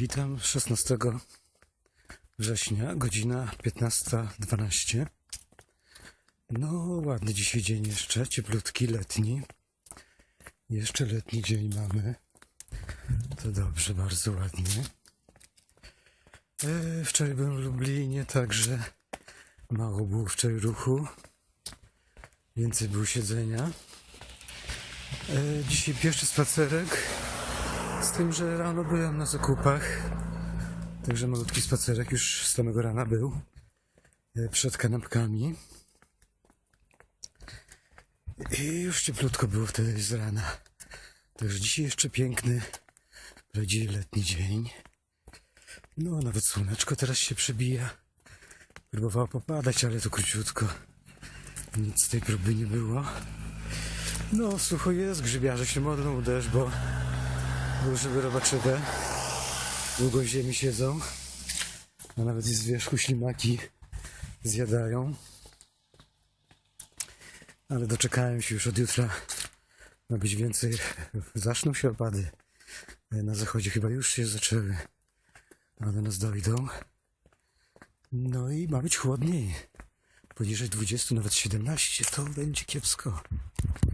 Witam 16 września, godzina 15.12. No, ładny dzisiaj dzień jeszcze, cieplutki, letni. Jeszcze letni dzień mamy. To dobrze, bardzo ładnie. E, wczoraj byłem w Lublinie, także mało było wczoraj ruchu. Więcej było siedzenia. E, dzisiaj pierwszy spacerek. Z tym, że rano byłem na zakupach. Także malutki spacerek już z samego rana był. e, Przed kanapkami. I już cieplutko było wtedy z rana. Także dzisiaj jeszcze piękny, prawdziwie letni dzień. No, nawet słoneczko teraz się przebija. Próbowało popadać, ale to króciutko. Nic z tej próby nie było. No, sucho jest, grzybiarze się modlą deszcz, bo żeby robaczywe długo w ziemi siedzą, a nawet z wierzchu ślimaki zjadają. Ale doczekałem się już od jutra. Ma być więcej. Zaczną się opady. Na zachodzie chyba już się zaczęły. Ale nas dojdą. No i ma być chłodniej. Poniżej 20, nawet 17. To będzie kiepsko.